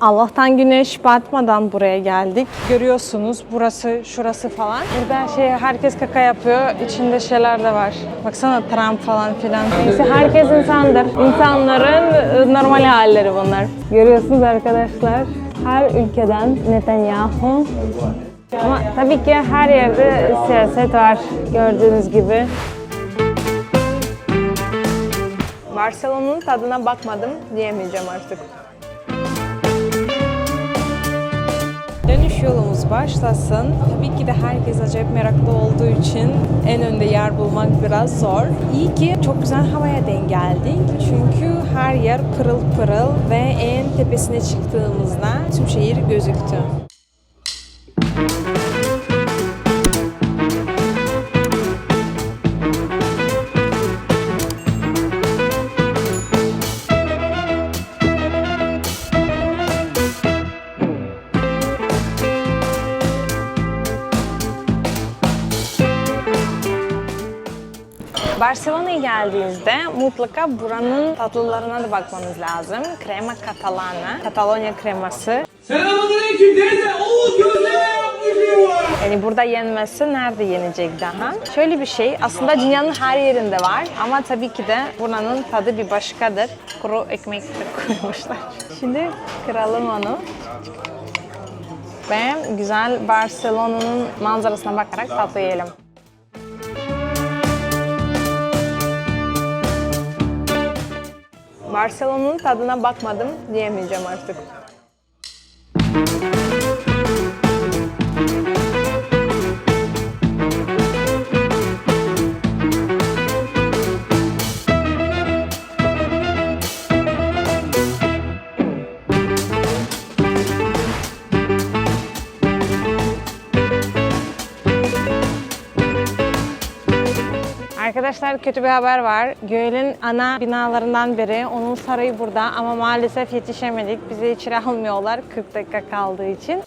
Allah'tan güneş batmadan buraya geldik. Görüyorsunuz burası, şurası falan. Burada şey herkes kaka yapıyor. İçinde şeyler de var. Baksana Trump falan filan. Neyse herkes insandır. İnsanların e, normal halleri bunlar. Görüyorsunuz arkadaşlar. Her ülkeden Netanyahu. Ama tabii ki her yerde siyaset var gördüğünüz gibi. Barcelona'nın tadına bakmadım diyemeyeceğim artık. Dönüş yolumuz başlasın. Tabii ki de herkes acayip meraklı olduğu için en önde yer bulmak biraz zor. İyi ki çok güzel havaya denk geldik. Çünkü her yer pırıl pırıl ve en tepesine çıktığımızda tüm şehir gözüktü. Barcelona'ya geldiğinizde mutlaka buranın tatlılarına da bakmanız lazım. Crema catalana, Katalonya kreması. Selamünaleyküm teyze. Oo yapmışım var. Yani burada yenmesi nerede yenecek daha? Şöyle bir şey, aslında dünyanın her yerinde var ama tabii ki de buranın tadı bir başkadır. Kuru ekmek de koymuşlar. Şimdi kıralım onu. Ve güzel Barcelona'nın manzarasına bakarak tatlı yiyelim. Barcelona'nın tadına bakmadım diyemeyeceğim artık. Arkadaşlar kötü bir haber var. Göl'ün ana binalarından biri. Onun sarayı burada ama maalesef yetişemedik. Bizi içeri almıyorlar 40 dakika kaldığı için.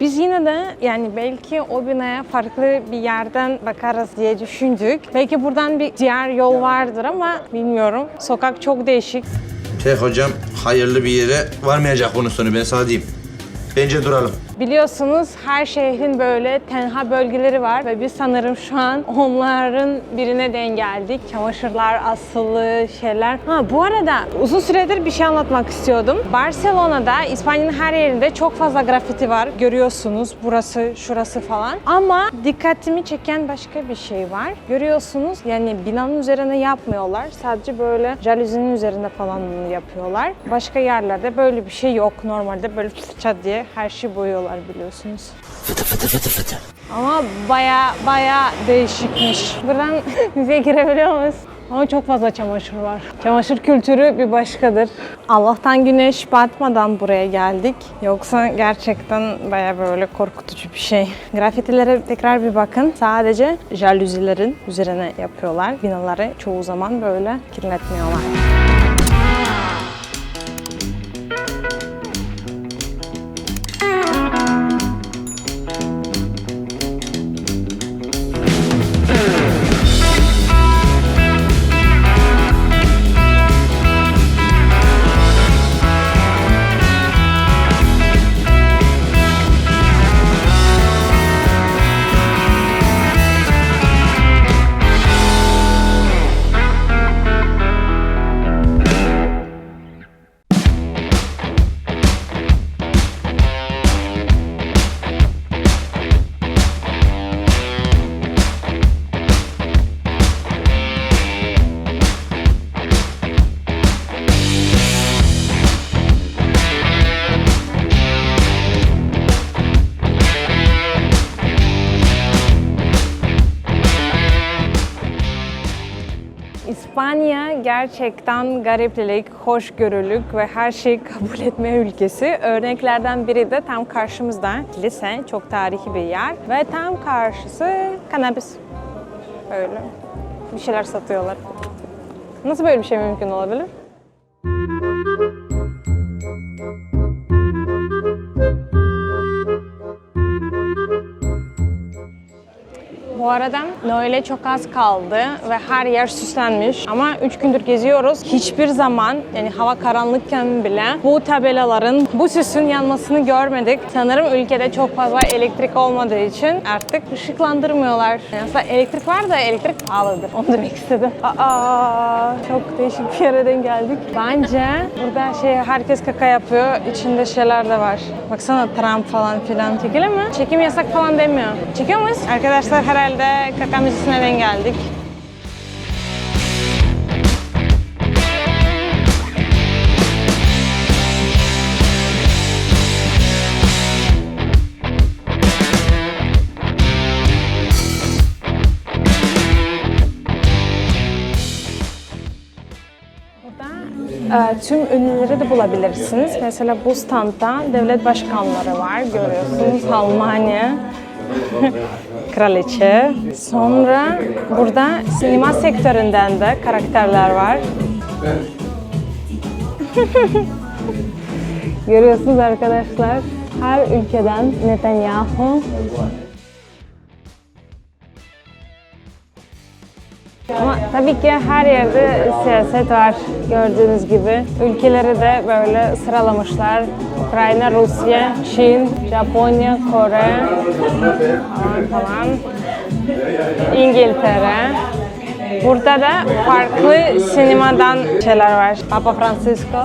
Biz yine de yani belki o binaya farklı bir yerden bakarız diye düşündük. Belki buradan bir diğer yol vardır ama bilmiyorum. Sokak çok değişik. Şey hocam hayırlı bir yere varmayacak bunun sonu ben sana diyeyim. Bence duralım. Biliyorsunuz her şehrin böyle tenha bölgeleri var ve biz sanırım şu an onların birine denk geldik. Çamaşırlar asılı şeyler. Ha bu arada uzun süredir bir şey anlatmak istiyordum. Barcelona'da İspanya'nın her yerinde çok fazla grafiti var. Görüyorsunuz burası şurası falan. Ama dikkatimi çeken başka bir şey var. Görüyorsunuz yani binanın üzerine yapmıyorlar. Sadece böyle jalüzinin üzerinde falan yapıyorlar. Başka yerlerde böyle bir şey yok. Normalde böyle çat diye her şeyi boyuyorlar biliyorsunuz. Ama baya baya değişikmiş. Buradan müzeye girebiliyor muyuz? Ama çok fazla çamaşır var. Çamaşır kültürü bir başkadır. Allah'tan güneş batmadan buraya geldik. Yoksa gerçekten baya böyle korkutucu bir şey. Grafitilere tekrar bir bakın. Sadece jalüzilerin üzerine yapıyorlar. Binaları çoğu zaman böyle kirletmiyorlar. İspanya gerçekten gariplilik, hoşgörülük ve her şeyi kabul etme ülkesi. Örneklerden biri de tam karşımızda kilise, çok tarihi bir yer ve tam karşısı kanabis. Öyle bir şeyler satıyorlar. Nasıl böyle bir şey mümkün olabilir? Bu arada Noel'e çok az kaldı ve her yer süslenmiş. Ama 3 gündür geziyoruz. Hiçbir zaman yani hava karanlıkken bile bu tabelaların, bu süsün yanmasını görmedik. Sanırım ülkede çok fazla elektrik olmadığı için artık ışıklandırmıyorlar. Yani aslında elektrik var da elektrik pahalıdır. Onu demek istedim. Aa, çok değişik bir yere denk geldik. Bence burada şey herkes kaka yapıyor. İçinde şeyler de var. Baksana Trump falan filan. Çekelim mi? Çekim yasak falan demiyor. Çekiyor muyuz? Arkadaşlar herhalde kaka müzisine denk geldik. E, tüm ünlüleri de bulabilirsiniz. Mesela bu standta devlet başkanları var. Görüyorsunuz Almanya. Kraliçe. Sonra burada sinema sektöründen de karakterler var. Görüyorsunuz arkadaşlar. Her ülkeden Netanyahu. Ama tabii ki her yerde siyaset var gördüğünüz gibi. Ülkeleri de böyle sıralamışlar. Ukrayna, Rusya, Çin, Japonya, Kore falan. İngiltere. Burada da farklı sinemadan şeyler var. Papa Francisco,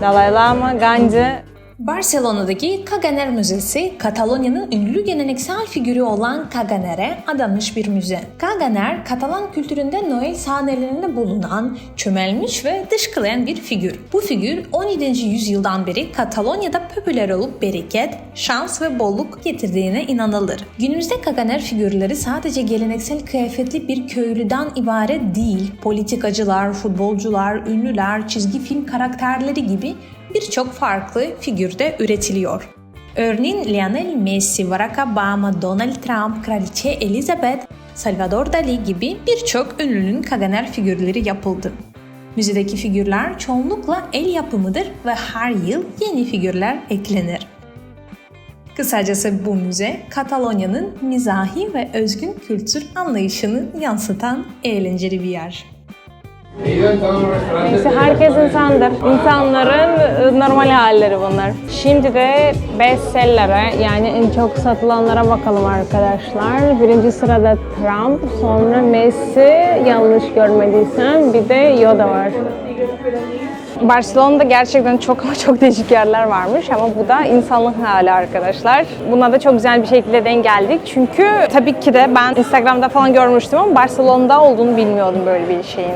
Dalai Lama, Gandhi. Barcelona'daki Kaganer Müzesi, Katalonya'nın ünlü geleneksel figürü olan Kaganer'e adanmış bir müze. Kaganer, Katalan kültüründe Noel sahnelerinde bulunan, çömelmiş ve dışkılayan bir figür. Bu figür 17. yüzyıldan beri Katalonya'da popüler olup bereket, şans ve bolluk getirdiğine inanılır. Günümüzde Kaganer figürleri sadece geleneksel kıyafetli bir köylüden ibaret değil, politikacılar, futbolcular, ünlüler, çizgi film karakterleri gibi birçok farklı figürde üretiliyor. Örneğin Lionel Messi, Barack Obama, Donald Trump, Kraliçe Elizabeth, Salvador Dali gibi birçok ünlünün Kaganer figürleri yapıldı. Müzedeki figürler çoğunlukla el yapımıdır ve her yıl yeni figürler eklenir. Kısacası bu müze Katalonya'nın mizahi ve özgün kültür anlayışını yansıtan eğlenceli bir yer. Neyse herkes insandır. İnsanların e, normal halleri bunlar. Şimdi de bestsellere yani en çok satılanlara bakalım arkadaşlar. Birinci sırada Trump, sonra Messi, yanlış görmediysem bir de Yoda var. Barcelona'da gerçekten çok ama çok değişik yerler varmış ama bu da insanlık hali arkadaşlar. Buna da çok güzel bir şekilde denk geldik. Çünkü tabii ki de ben Instagram'da falan görmüştüm ama Barcelona'da olduğunu bilmiyordum böyle bir şeyin.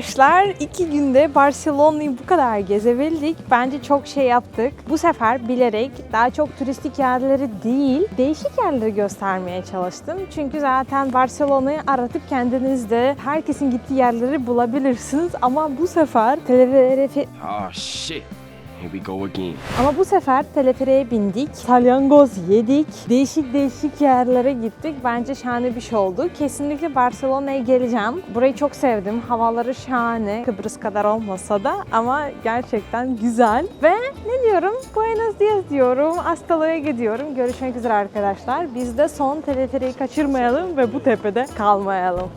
Arkadaşlar iki günde Barcelona'yı bu kadar gezebildik. Bence çok şey yaptık. Bu sefer bilerek daha çok turistik yerleri değil, değişik yerleri göstermeye çalıştım. Çünkü zaten Barcelona'yı aratıp kendiniz de herkesin gittiği yerleri bulabilirsiniz. Ama bu sefer teleferiğe Oh shit. Here we go again. ama bu sefer teleferiğe bindik, salyangoz yedik, değişik değişik yerlere gittik. Bence şahane bir şey oldu. Kesinlikle Barcelona'ya geleceğim. Burayı çok sevdim. Havaları şahane. Kıbrıs kadar olmasa da ama gerçekten güzel. Ve ne diyorum? Buenos dias diyorum. Astalo'ya gidiyorum. Görüşmek üzere arkadaşlar. Biz de son teleferiği kaçırmayalım ve bu tepede kalmayalım.